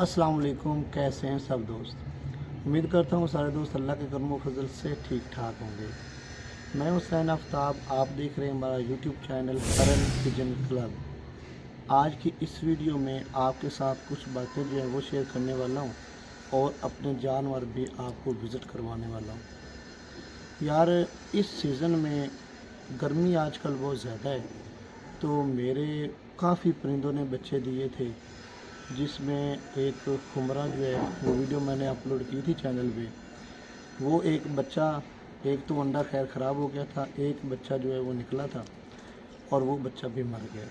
السلام علیکم، کیسے ہیں سب دوست؟ امید کرتا ہوں سارے دوست اللہ کے کرم و فضل سے ٹھیک ٹھاک ہوں گے۔ میں حسین آفتاب، آپ دیکھ رہے ہیں ہمارا YouTube channel Kiran kitchen club. آج کی اس ویڈیو میں آپ کے ساتھ کچھ باتیں جو ہیں وہ شیئر کرنے والا ہوں اور اپنے جانور بھی آپ کو وزٹ کروانے والا ہوں۔ یار، اس سیزن میں گرمی آج کل بہت زیادہ ہے، تو میرے کافی پرندوں نے بچے دیے تھے۔ جس میں ایک خمرہ جو ہے، وہ ویڈیو میں نے اپلوڈ کی تھی چینل پہ۔ وہ ایک بچہ، ایک تو انڈا خیر خراب ہو گیا تھا، ایک بچہ جو ہے وہ نکلا تھا اور وہ بچہ بھی مر گیا۔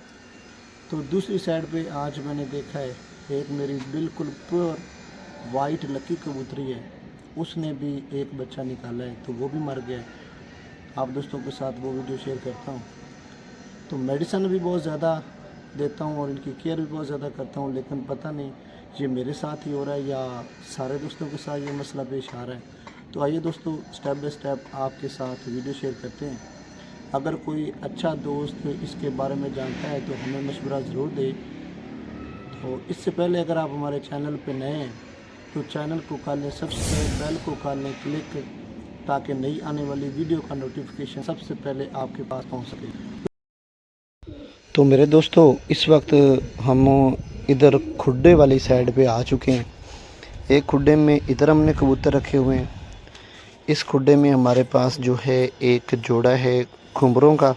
تو دوسری سائڈ پہ آج میں نے دیکھا ہے، ایک میری بالکل پیور وائٹ لکی کبوتری ہے، اس نے بھی ایک بچہ نکالا ہے، تو وہ بھی مر گیا ہے۔ آپ دوستوں کے ساتھ وہ ویڈیو شیئر کرتا ہوں۔ تو میڈیسن بھی بہت زیادہ دیتا ہوں اور ان کی کیئر بھی بہت زیادہ کرتا ہوں، لیکن پتہ نہیں یہ میرے ساتھ ہی ہو رہا ہے یا سارے دوستوں کے ساتھ یہ مسئلہ پیش آ رہا ہے۔ تو آئیے دوستوں سٹیپ بائی سٹیپ آپ کے ساتھ ویڈیو شیئر کرتے ہیں۔ اگر کوئی اچھا دوست اس کے بارے میں جانتا ہے تو ہمیں مشورہ ضرور دے۔ تو اس سے پہلے اگر آپ ہمارے چینل پہ نئے ہیں، تو چینل کو کر لیں سبسکرائب بیل کو کر لیں کلک تاکہ نئی آنے والی ویڈیو کا نوٹیفیکیشن سب سے پہلے آپ کے پاس پہنچ سکے۔ تو میرے دوستو، اس وقت ہم ادھر کھڈے والی سائڈ پہ آ چکے ہیں۔ ایک کھڈے میں ادھر ہم نے کبوتر رکھے ہوئے ہیں۔ اس کھڈے میں ہمارے پاس جو ہے ایک جوڑا ہے کھمبروں کا۔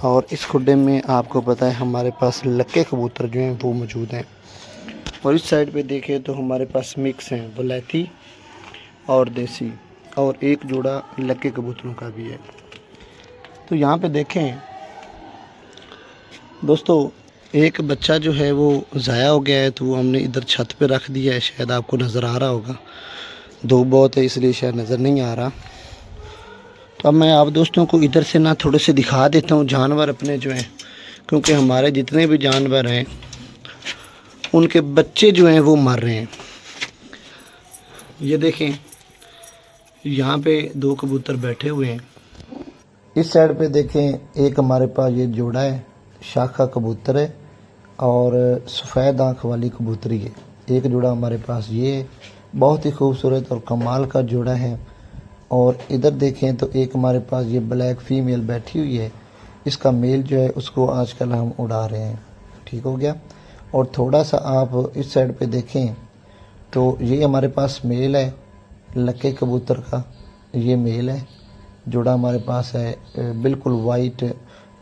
اور اس کھڈے میں آپ کو پتہ ہے، ہمارے پاس لکے کبوتر جو ہیں وہ موجود ہیں۔ اور اس سائڈ پہ دیکھیں تو ہمارے پاس مکس ہیں، ولیتی اور دیسی۔ اور ایک جوڑا لکے کبوتروں کا بھی ہے۔ تو یہاں پہ دیکھیں دوستو، ایک بچہ جو ہے وہ ضائع ہو گیا ہے تو وہ ہم نے ادھر چھت پہ رکھ دیا ہے، شاید آپ کو نظر آ رہا ہوگا۔ دو بہت ہے، اس لیے شاید نظر نہیں آ رہا۔ تو اب میں آپ دوستوں کو ادھر سے نہ تھوڑے سے دکھا دیتا ہوں، جانور اپنے جو ہیں، کیونکہ ہمارے جتنے بھی جانور ہیں، ان کے بچے جو ہیں وہ مر رہے ہیں۔ یہ دیکھیں، یہاں پہ دو کبوتر بیٹھے ہوئے ہیں۔ اس سائڈ پہ دیکھیں، ایک ہمارے پاس یہ جوڑا ہے۔ شاخہ کبوتر ہے اور سفید آنکھ والی کبوتری ہے۔ ایک جوڑا ہمارے پاس یہ ہے بہت ہی خوبصورت اور کمال کا جوڑا ہے۔ اور ادھر دیکھیں تو ایک ہمارے پاس یہ بلیک فیمیل بیٹھی ہوئی ہے۔ اس کا میل جو ہے اس کو آج کل ہم اڑا رہے ہیں۔ ٹھیک ہو گیا؟ اور تھوڑا سا آپ اس سائڈ پہ دیکھیں تو یہ ہمارے پاس میل ہے، لکے کبوتر کا یہ میل ہے۔ جوڑا ہمارے پاس ہے، بالکل وائٹ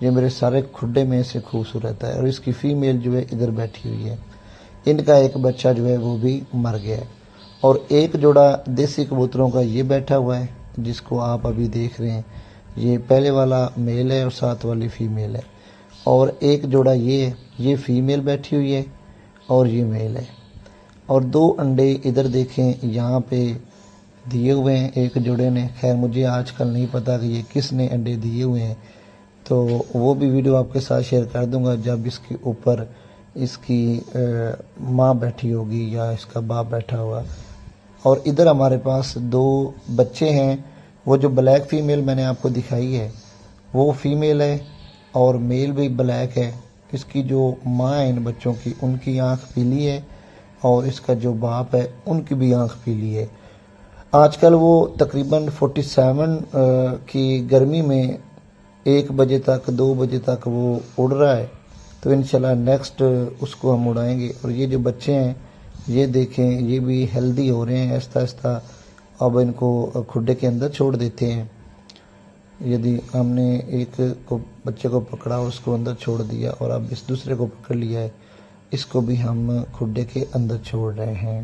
یہ میرے سارے کھڈے میں سے خوبصورت ہے اور اس کی فیمیل جو ہے ادھر بیٹھی ہوئی ہے۔ ان کا ایک بچہ جو ہے وہ بھی مر گیا ہے۔ اور ایک جوڑا دیسی کبوتروں کا یہ بیٹھا ہوا ہے جس کو آپ ابھی دیکھ رہے ہیں۔ یہ پہلے والا میل ہے اور ساتھ والی فیمیل ہے۔ اور ایک جوڑا یہ ہے، یہ فیمیل بیٹھی ہوئی ہے اور یہ میل ہے۔ اور دو انڈے ادھر دیکھیں، یہاں پہ دیے ہوئے ہیں ایک جوڑے نے۔ خیر، مجھے آج کل نہیں پتا کہ یہ کس نے انڈے دیے ہوئے ہیں۔ تو وہ بھی ویڈیو آپ کے ساتھ شیئر کر دوں گا جب اس کے اوپر اس کی ماں بیٹھی ہوگی یا اس کا باپ بیٹھا ہوا۔ اور ادھر ہمارے پاس دو بچے ہیں، وہ جو بلیک فیمیل میں نے آپ کو دکھائی ہے، وہ فیمیل ہے اور میل بھی بلیک ہے۔ اس کی جو ماں ہے ان بچوں کی، ان کی آنکھ پیلی ہے اور اس کا جو باپ ہے، ان کی بھی آنکھ پیلی ہے۔ آج کل وہ تقریباً فورٹی سیون کی گرمی میں ایک بجے تک، دو بجے تک وہ اڑ رہا ہے۔ تو انشاءاللہ نیکسٹ اس کو ہم اڑائیں گے۔ اور یہ جو بچے ہیں، یہ دیکھیں، یہ بھی ہیلدی ہو رہے ہیں۔ آہستہ ایستا اب ان کو کھڈے کے اندر چھوڑ دیتے ہیں۔ یدی ہم نے ایک بچے کو پکڑا اور اس کو اندر چھوڑ دیا اور اب اس دوسرے کو پکڑ لیا ہے۔ اس کو بھی ہم کھڈے کے اندر چھوڑ رہے ہیں۔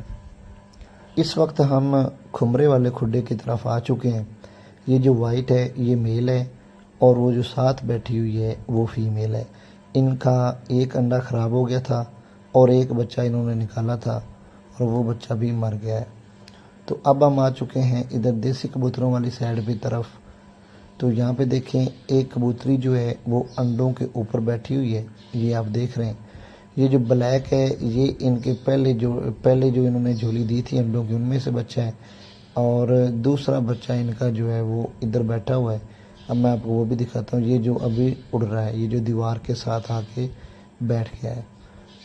اس وقت ہم کھمرے والے کھڈے کی طرف آ چکے ہیں۔ یہ جو وائٹ ہے، یہ میل ہے۔ اور وہ جو ساتھ بیٹھی ہوئی ہے وہ فیمیل ہے۔ ان کا ایک انڈا خراب ہو گیا تھا اور ایک بچہ انہوں نے نکالا تھا اور وہ بچہ بھی مر گیا ہے۔ تو اب ہم آ چکے ہیں ادھر دیسی کبوتروں والی سائڈ بھی طرف۔ تو یہاں پہ دیکھیں ایک کبوتری جو ہے وہ انڈوں کے اوپر بیٹھی ہوئی ہے۔ یہ آپ دیکھ رہے ہیں۔ یہ جو بلیک ہے، یہ ان کے پہلے جو پہلے جو انہوں نے جھولی دی تھی انڈوں کی، ان میں سے بچہ ہے۔ اور دوسرا بچہ ان کا جو ہے وہ ادھر بیٹھا ہوا ہے۔ اب میں آپ کو وہ بھی دکھاتا ہوں، یہ جو ابھی اڑ رہا ہے، یہ جو دیوار کے ساتھ آ کے بیٹھ گیا ہے۔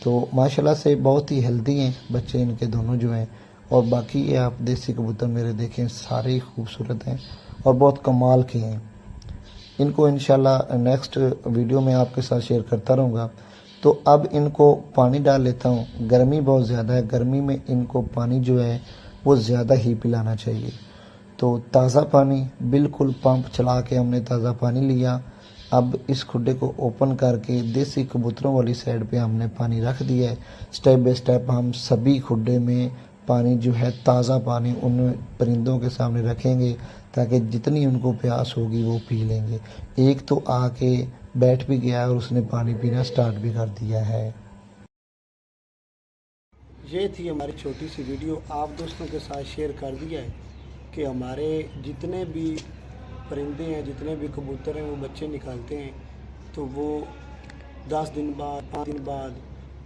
تو ماشاءاللہ سے بہت ہی ہیلدی ہیں بچے، ان کے دونوں جو ہیں۔ اور باقی یہ آپ دیسی کبوتر میرے دیکھیں، سارے ہی خوبصورت ہیں اور بہت کمال کے ہیں۔ ان کو انشاءاللہ نیکسٹ ویڈیو میں آپ کے ساتھ شیئر کرتا رہوں گا۔ تو اب ان کو پانی ڈال لیتا ہوں۔ گرمی بہت زیادہ ہے، گرمی میں ان کو پانی جو ہے وہ زیادہ ہی پلانا چاہیے۔ تو تازہ پانی بالکل پمپ چلا کے ہم نے تازہ پانی لیا۔ اب اس کھڈے کو اوپن کر کے دیسی کبوتروں والی سائڈ پہ ہم نے پانی رکھ دیا ہے۔ سٹیپ بائی سٹیپ ہم سبھی کھڈے میں پانی جو ہے تازہ پانی ان پرندوں کے سامنے رکھیں گے تاکہ جتنی ان کو پیاس ہوگی وہ پی لیں گے۔ ایک تو آ کے بیٹھ بھی گیا اور اس نے پانی پینا سٹارٹ بھی کر دیا ہے۔ یہ تھی ہماری چھوٹی سی ویڈیو آپ دوستوں کے ساتھ شیئر کر دیا ہے۔ کہ ہمارے جتنے بھی پرندے ہیں، جتنے بھی کبوتر ہیں، وہ بچے نکالتے ہیں، تو وہ دس دن بعد، پانچ دن بعد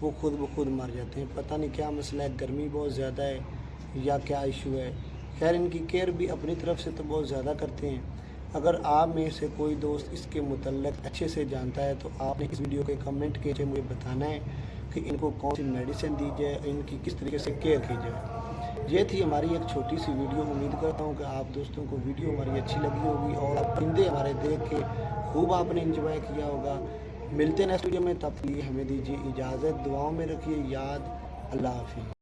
وہ خود بخود مر جاتے ہیں۔ پتہ نہیں کیا مسئلہ ہے، گرمی بہت زیادہ ہے یا کیا ایشو ہے۔ خیر، ان کی کیئر بھی اپنی طرف سے تو بہت زیادہ کرتے ہیں۔ اگر آپ میں سے کوئی دوست اس کے متعلق اچھے سے جانتا ہے، تو آپ نے اس ویڈیو کے کمنٹ کے مجھے بتانا ہے کہ ان کو کون سی میڈیسن دی جائے، ان کی کس طریقے سے کیئر کی جائے۔ یہ تھی ہماری ایک چھوٹی سی ویڈیو. امید کرتا ہوں کہ آپ دوستوں کو ویڈیو ہماری اچھی لگی ہوگی اور پرندے ہمارے دیکھ کے خوب آپ نے انجوائے کیا ہوگا. ملتے ہیں نیکسٹ ویڈیو میں. تب لیے ہمیں دیجیے اجازت. دعاؤں میں رکھیے. یاد. اللہ حافظ.